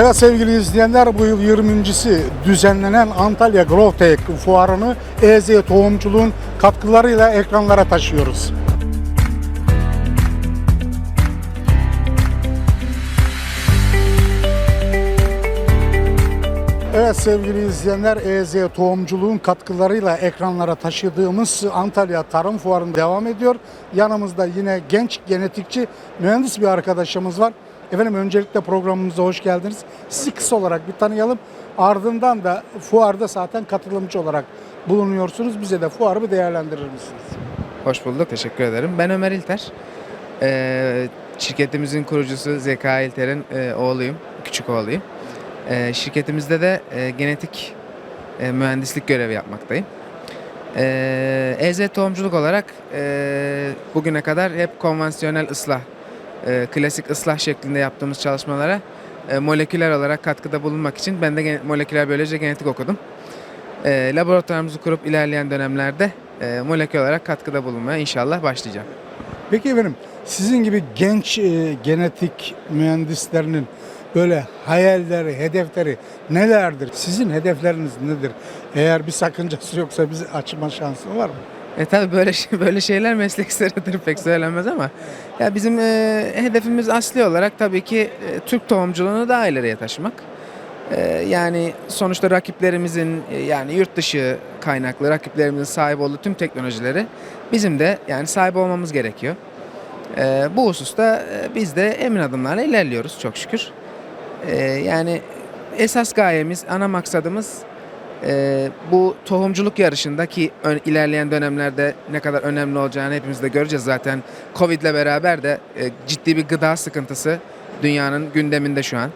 Evet sevgili izleyenler bu yıl 20.si düzenlenen Antalya Growtech fuarını EZ Tohumculuğun katkılarıyla ekranlara taşıyoruz. Evet sevgili izleyenler EZ Tohumculuğun katkılarıyla ekranlara taşıdığımız Antalya Tarım Fuarı'nda devam ediyor. Yanımızda yine genç genetikçi mühendis bir arkadaşımız var. Efendim öncelikle programımıza hoş geldiniz. Sizi kısa olarak bir tanıyalım. Ardından da fuarda zaten katılımcı olarak bulunuyorsunuz. Bize de fuarı bir değerlendirir misiniz? Hoş bulduk, teşekkür ederim. Ben Ömer İlter. Ee, şirketimizin kurucusu Zeka İlter'in e, oğluyum, küçük oğluyum. Ee, şirketimizde de e, genetik e, mühendislik görevi yapmaktayım. Ee, EZ tohumculuk olarak e, bugüne kadar hep konvansiyonel ıslah, e, klasik ıslah şeklinde yaptığımız çalışmalara e, moleküler olarak katkıda bulunmak için ben de moleküler biyoloji genetik okudum. E, laboratuvarımızı kurup ilerleyen dönemlerde e, molekül olarak katkıda bulunmaya inşallah başlayacağım. Peki efendim sizin gibi genç e, genetik mühendislerinin böyle hayalleri, hedefleri nelerdir? Sizin hedefleriniz nedir? Eğer bir sakıncası yoksa bizi açma şansı var mı? E tabii böyle şey- böyle şeyler meslek sırrıdır pek söylenmez ama ya bizim e, hedefimiz asli olarak tabii ki e, Türk tohumculuğunu daha ileriye taşımak. E, yani sonuçta rakiplerimizin e, yani yurt dışı kaynaklı rakiplerimizin sahip olduğu tüm teknolojileri bizim de yani sahip olmamız gerekiyor. E, bu hususta e, biz de emin adımlarla ilerliyoruz çok şükür. E, yani esas gayemiz, ana maksadımız ee, bu tohumculuk yarışındaki ön- ilerleyen dönemlerde ne kadar önemli olacağını hepimiz de göreceğiz zaten. Covid ile beraber de e, ciddi bir gıda sıkıntısı dünyanın gündeminde şu an.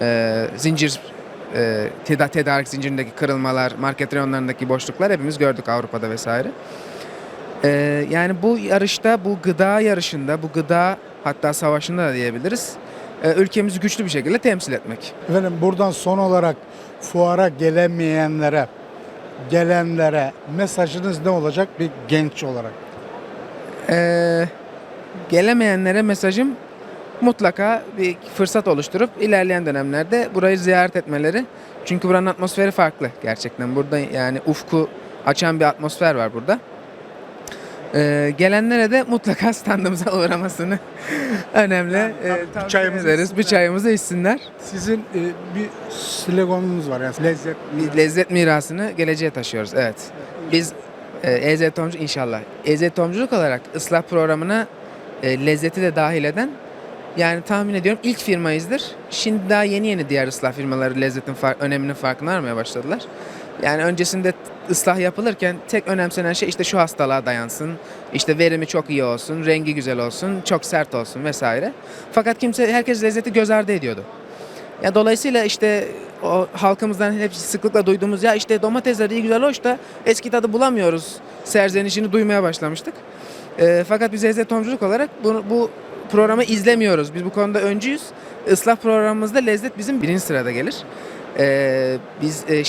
Ee, zincir e, teda- tedarik zincirindeki kırılmalar, market reyonlarındaki boşluklar hepimiz gördük Avrupa'da vesaire. Ee, yani bu yarışta, bu gıda yarışında, bu gıda hatta savaşında da diyebiliriz. E, ülkemizi güçlü bir şekilde temsil etmek. Efendim buradan son olarak fuara gelemeyenlere, gelenlere mesajınız ne olacak bir genç olarak? Ee, gelemeyenlere mesajım mutlaka bir fırsat oluşturup ilerleyen dönemlerde burayı ziyaret etmeleri. Çünkü buranın atmosferi farklı gerçekten. Burada yani ufku açan bir atmosfer var burada. Ee, gelenlere de mutlaka standımıza uğramasını önemli. Tamam, Ee. Bir çayımızı ederiz. Bir çayımızı içsinler. Sizin e, bir sloganınız var yani lezzet. Bir lezzet mirasını geleceğe taşıyoruz. Evet. Biz e, EZ Tomcu inşallah. EZ Tomculuk olarak ıslah programına e, lezzeti de dahil eden yani tahmin ediyorum ilk firmayızdır. Şimdi daha yeni yeni diğer ıslah firmaları lezzetin far- öneminin farkına varmaya başladılar. Yani öncesinde ıslah yapılırken tek önemsenen şey işte şu hastalığa dayansın, işte verimi çok iyi olsun, rengi güzel olsun, çok sert olsun vesaire. Fakat kimse herkes lezzeti göz ardı ediyordu. Ya dolayısıyla işte o halkımızdan hep sıklıkla duyduğumuz ya işte domatesler iyi güzel hoş da eski tadı bulamıyoruz serzenişini duymaya başlamıştık. Ee, fakat biz lezzet tomculuk olarak bu, bu programı izlemiyoruz. Biz bu konuda öncüyüz. Islah programımızda lezzet bizim birinci sırada gelir. Ee, biz e,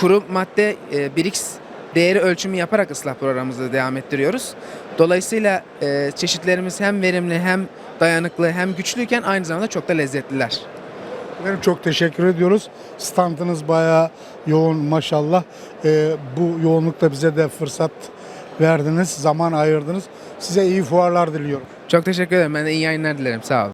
kuru madde e, Brix değeri ölçümü yaparak ıslah programımızı devam ettiriyoruz. Dolayısıyla e, çeşitlerimiz hem verimli hem dayanıklı hem güçlüyken aynı zamanda çok da lezzetliler. Efendim çok teşekkür ediyoruz. Standınız bayağı yoğun maşallah. E, bu yoğunlukta bize de fırsat verdiniz, zaman ayırdınız. Size iyi fuarlar diliyorum. Çok teşekkür ederim. Ben de iyi yayınlar dilerim. Sağ olun.